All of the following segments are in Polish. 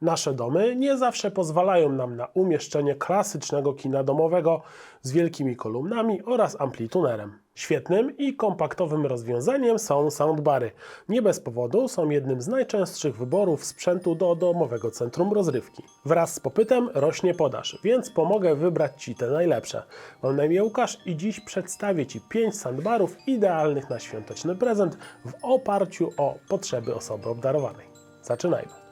Nasze domy nie zawsze pozwalają nam na umieszczenie klasycznego kina domowego z wielkimi kolumnami oraz amplitunerem. Świetnym i kompaktowym rozwiązaniem są soundbary. Nie bez powodu są jednym z najczęstszych wyborów sprzętu do domowego centrum rozrywki. Wraz z popytem rośnie podaż, więc pomogę wybrać Ci te najlepsze. Mam na imię Łukasz i dziś przedstawię Ci 5 soundbarów idealnych na świąteczny prezent w oparciu o potrzeby osoby obdarowanej. Zaczynajmy.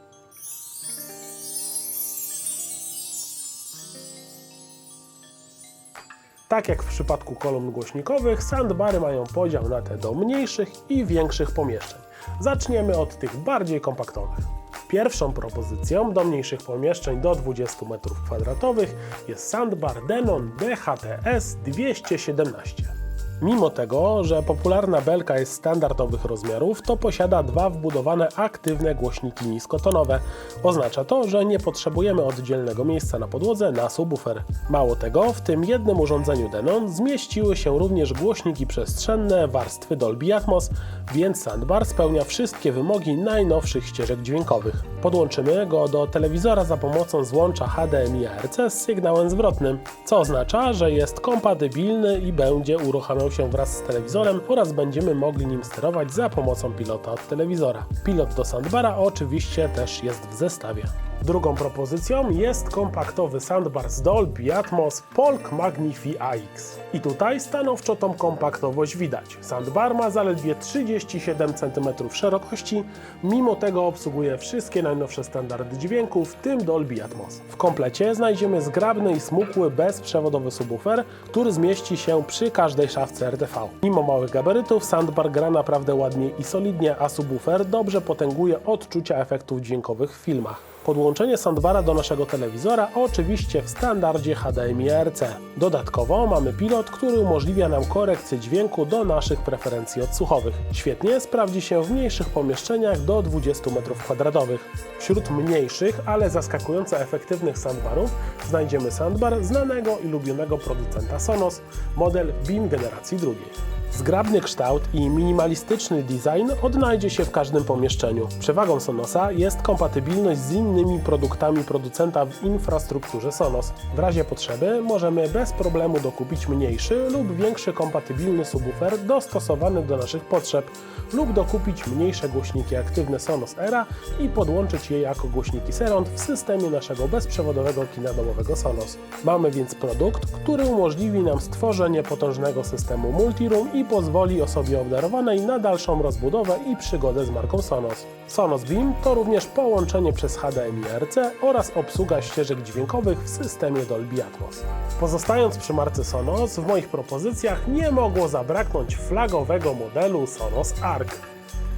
Tak jak w przypadku kolumn głośnikowych, sandbary mają podział na te do mniejszych i większych pomieszczeń. Zaczniemy od tych bardziej kompaktowych. Pierwszą propozycją do mniejszych pomieszczeń do 20 m2 jest sandbar Denon DHTS 217. Mimo tego, że popularna belka jest standardowych rozmiarów, to posiada dwa wbudowane aktywne głośniki niskotonowe. Oznacza to, że nie potrzebujemy oddzielnego miejsca na podłodze na subwoofer. Mało tego, w tym jednym urządzeniu Denon zmieściły się również głośniki przestrzenne warstwy Dolby Atmos, więc soundbar spełnia wszystkie wymogi najnowszych ścieżek dźwiękowych. Podłączymy go do telewizora za pomocą złącza HDMI ARC z sygnałem zwrotnym, co oznacza, że jest kompatybilny i będzie uruchamiał się wraz z telewizorem oraz będziemy mogli nim sterować za pomocą pilota od telewizora. Pilot do soundbara oczywiście też jest w zestawie. Drugą propozycją jest kompaktowy soundbar z Dolby Atmos Polk Magnify AX. I tutaj stanowczo tą kompaktowość widać. Soundbar ma zaledwie 37 cm szerokości, mimo tego obsługuje wszystkie najnowsze standardy dźwięku, w tym Dolby Atmos. W komplecie znajdziemy zgrabny i smukły bezprzewodowy subwoofer, który zmieści się przy każdej szafce RTV. Mimo małych gabarytów, soundbar gra naprawdę ładnie i solidnie, a subwoofer dobrze potęguje odczucia efektów dźwiękowych w filmach. Podłączenie soundbara do naszego telewizora oczywiście w standardzie HDMI RC. Dodatkowo mamy pilot, który umożliwia nam korekcję dźwięku do naszych preferencji odsłuchowych. Świetnie sprawdzi się w mniejszych pomieszczeniach do 20 m2. Wśród mniejszych, ale zaskakująco efektywnych soundbarów znajdziemy soundbar znanego i lubionego producenta Sonos, model Beam generacji drugiej. Zgrabny kształt i minimalistyczny design odnajdzie się w każdym pomieszczeniu. Przewagą Sonosa jest kompatybilność z innymi produktami producenta w infrastrukturze Sonos. W razie potrzeby możemy bez problemu dokupić mniejszy lub większy kompatybilny subwoofer dostosowany do naszych potrzeb lub dokupić mniejsze głośniki aktywne Sonos Era i podłączyć je jako głośniki Seront w systemie naszego bezprzewodowego kina domowego Sonos. Mamy więc produkt, który umożliwi nam stworzenie potężnego systemu multiroom i pozwoli osobie obdarowanej na dalszą rozbudowę i przygodę z marką Sonos. Sonos Beam to również połączenie przez HDMI RC oraz obsługa ścieżek dźwiękowych w systemie Dolby Atmos. Pozostając przy marce Sonos, w moich propozycjach nie mogło zabraknąć flagowego modelu Sonos Arc.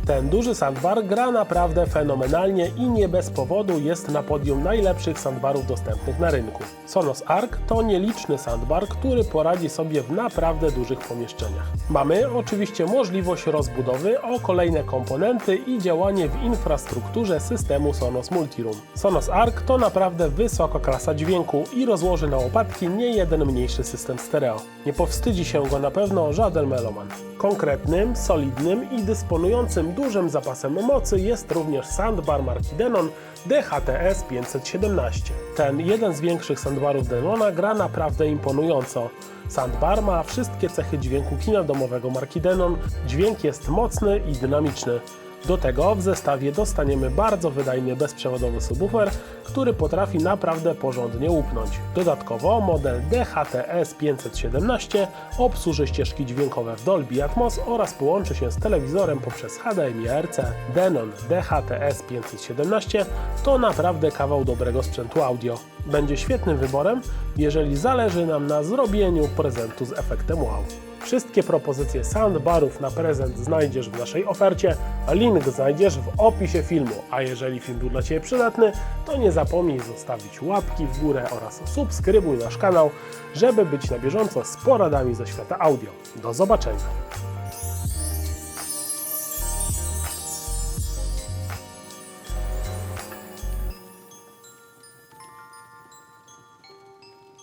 Ten duży soundbar gra naprawdę fenomenalnie i nie bez powodu jest na podium najlepszych soundbarów dostępnych na rynku. Sonos Arc to nieliczny soundbar, który poradzi sobie w naprawdę dużych pomieszczeniach. Mamy oczywiście możliwość rozbudowy o kolejne komponenty i działanie w infrastrukturze systemu Sonos Multiroom. Sonos Arc to naprawdę wysoka klasa dźwięku i rozłoży na łopatki nie jeden mniejszy system stereo. Nie powstydzi się go na pewno żaden meloman. Konkretnym, solidnym i dysponującym dużym zapasem mocy jest również soundbar marki Denon DHTS 517. Ten jeden z większych soundbarów Denona gra naprawdę imponująco. Soundbar ma wszystkie cechy dźwięku kina domowego marki Denon, dźwięk jest mocny i dynamiczny. Do tego w zestawie dostaniemy bardzo wydajny bezprzewodowy subwoofer, który potrafi naprawdę porządnie łupnąć. Dodatkowo model DHTS 517 obsłuży ścieżki dźwiękowe w Dolby Atmos oraz połączy się z telewizorem poprzez HDMI RC. Denon DHTS 517 to naprawdę kawał dobrego sprzętu audio. Będzie świetnym wyborem, jeżeli zależy nam na zrobieniu prezentu z efektem wow. Wszystkie propozycje soundbarów na prezent znajdziesz w naszej ofercie, a link znajdziesz w opisie filmu. A jeżeli film był dla Ciebie przydatny, to nie zapomnij zostawić łapki w górę oraz subskrybuj nasz kanał, żeby być na bieżąco z poradami ze świata audio. Do zobaczenia!